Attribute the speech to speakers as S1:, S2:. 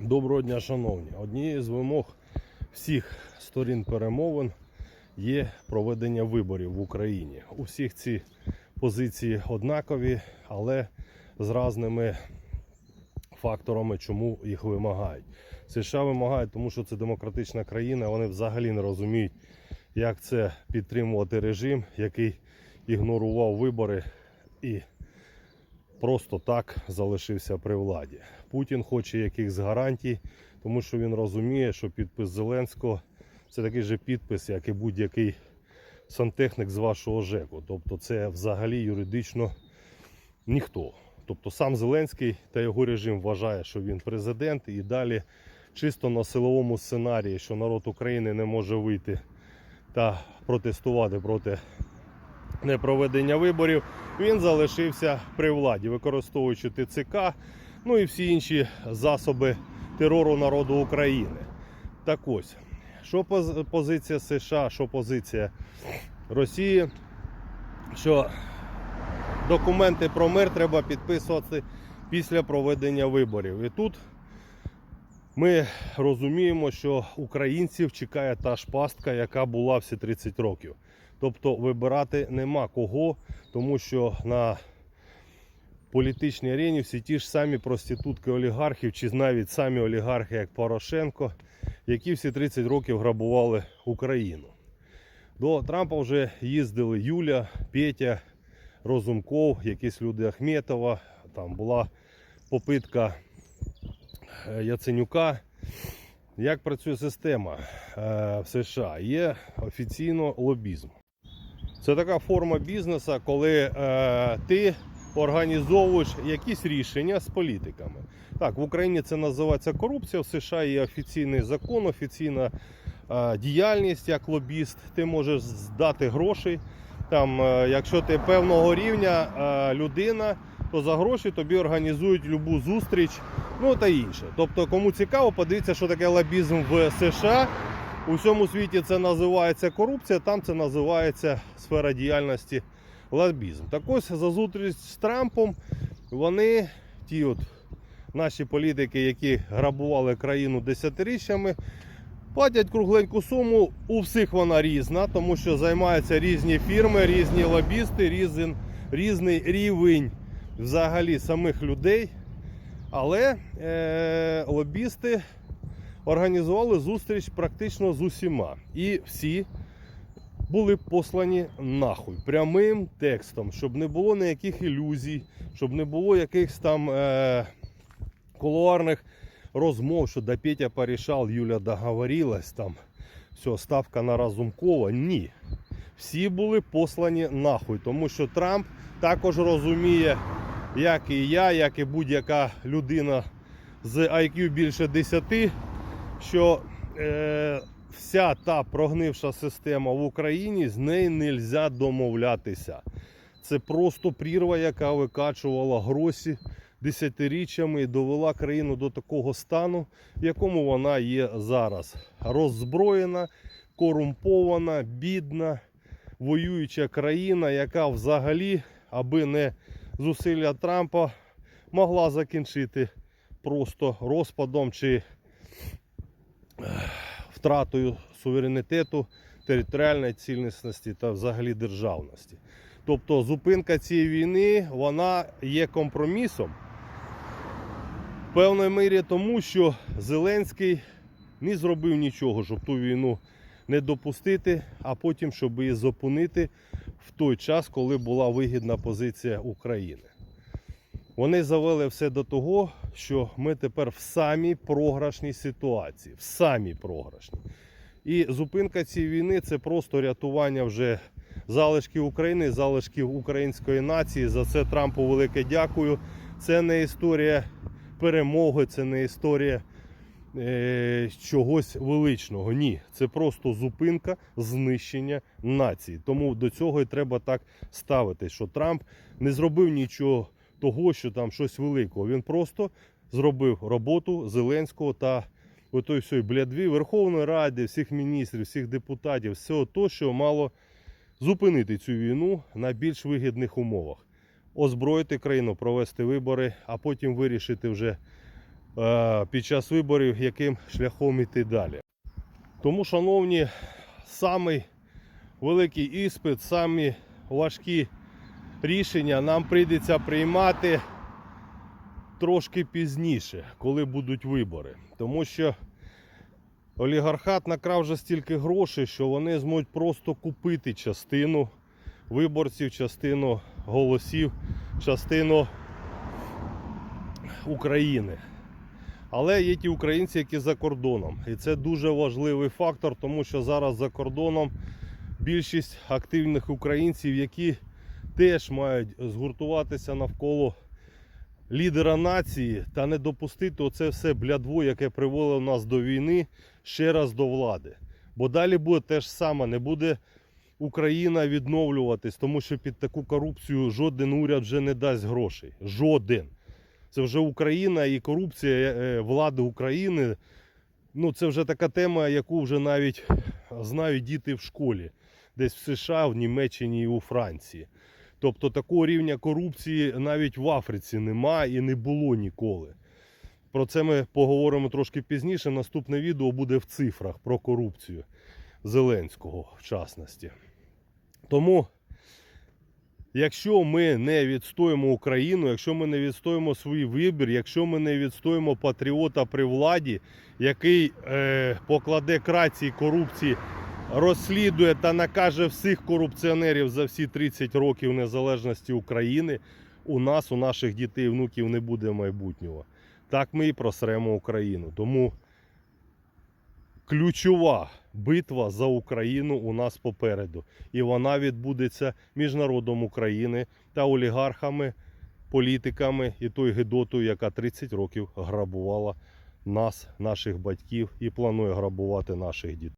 S1: Доброго дня, шановні. Однією з вимог всіх сторін перемовин є проведення виборів в Україні. У всіх ці позиції однакові, але з різними факторами, чому їх вимагають. США вимагають, тому що це демократична країна. Вони взагалі не розуміють, як це підтримувати режим, який ігнорував вибори і просто так залишився при владі. Путін хоче якихось гарантій, тому що він розуміє, що підпис Зеленського це такий же підпис, як і будь-який сантехнік з вашого ЖЕКу. Тобто це взагалі юридично ніхто. Тобто сам Зеленський та його режим вважає, що він президент, і далі чисто на силовому сценарії, що народ України не може вийти та протестувати проти непроведення виборів, він залишився при владі, використовуючи ТЦК, ну і всі інші засоби терору народу України. Так ось, що позиція США, що позиція Росії, що документи про мир треба підписувати після проведення виборів. І тут ми розуміємо, що українців чекає та ж пастка, яка була всі 30 років. Тобто вибирати нема кого, тому що на політичній арені всі ті ж самі проститутки олігархів, чи навіть самі олігархи, як Порошенко, які всі 30 років грабували Україну. До Трампа вже їздили Юля, Петя, Розумков, якісь люди Ахметова. Там була попитка е, Яценюка. Як працює система е, в США? Є офіційно лобізм. Це така форма бізнесу, коли е, ти організовуєш якісь рішення з політиками. Так, в Україні це називається корупція. В США є офіційний закон, офіційна е, діяльність як лобіст. Ти можеш здати грошей. Там, е, якщо ти певного рівня е, людина, то за гроші тобі організують любу зустріч, ну та інше. Тобто, кому цікаво, подивіться, що таке лобізм в США. У всьому світі це називається корупція, там це називається сфера діяльності лобізм. Так ось за зустріч з Трампом вони, ті от наші політики, які грабували країну десятиріччями, платять кругленьку суму. У всіх вона різна, тому що займаються різні фірми, різні лобісти, різний, різний рівень взагалі самих людей. Але е, лобісти організували зустріч практично з усіма. І всі були послані нахуй прямим текстом, щоб не було ніяких ілюзій, щоб не було якихось там е, кулуарних розмов, що да Петя порішав, Юля договорилась, там все, ставка на Разумкова. Ні. Всі були послані нахуй, тому що Трамп також розуміє, як і я, як і будь-яка людина з IQ більше 10, що е, вся та прогнивша система в Україні з нею не можна домовлятися. Це просто прірва, яка викачувала гроші десятиріччями і довела країну до такого стану, в якому вона є зараз. Роззброєна, корумпована, бідна, воююча країна, яка взагалі, аби не зусилля Трампа, могла закінчити просто розпадом чи втратою суверенітету, територіальної цілісності та взагалі державності. Тобто зупинка цієї війни вона є компромісом в певної мірі тому, що Зеленський не зробив нічого, щоб ту війну не допустити, а потім, щоб її зупинити в той час, коли була вигідна позиція України. Вони завели все до того, що ми тепер в самій програшній ситуації, в самій програшній. І зупинка цієї війни це просто рятування вже залишків України, залишків української нації. За це Трампу велике дякую. Це не історія перемоги, це не історія е, чогось величного. Ні, це просто зупинка знищення нації. Тому до цього і треба так ставити, що Трамп не зробив нічого того, що там щось великого. Він просто зробив роботу Зеленського та отой всієї блядві Верховної Ради, всіх міністрів, всіх депутатів, всього того, що мало зупинити цю війну на більш вигідних умовах. Озброїти країну, провести вибори, а потім вирішити вже е, під час виборів, яким шляхом іти далі. Тому, шановні, самий великий іспит, самі важкі рішення нам прийдеться приймати трошки пізніше, коли будуть вибори. Тому що олігархат накрав вже стільки грошей, що вони зможуть просто купити частину виборців, частину голосів, частину України. Але є ті українці, які за кордоном. І це дуже важливий фактор, тому що зараз за кордоном більшість активних українців, які теж мають згуртуватися навколо лідера нації та не допустити оце все блядво, яке привело нас до війни, ще раз до влади. Бо далі буде те ж саме, не буде Україна відновлюватись, тому що під таку корупцію жоден уряд вже не дасть грошей. Жоден. Це вже Україна і корупція е, влади України. Ну, це вже така тема, яку вже навіть знають діти в школі, десь в США, в Німеччині і у Франції. Тобто такого рівня корупції навіть в Африці немає і не було ніколи. Про це ми поговоримо трошки пізніше. Наступне відео буде в цифрах про корупцію Зеленського, в частності. Тому, якщо ми не відстоїмо Україну, якщо ми не відстоїмо свій вибір, якщо ми не відстоїмо патріота при владі, який е, покладе край цій корупції, розслідує та накаже всіх корупціонерів за всі 30 років незалежності України, у нас, у наших дітей і внуків не буде майбутнього. Так ми і просремо Україну. Тому ключова битва за Україну у нас попереду. І вона відбудеться між народом України та олігархами, політиками і тою гидотою, яка 30 років грабувала нас, наших батьків і планує грабувати наших дітей.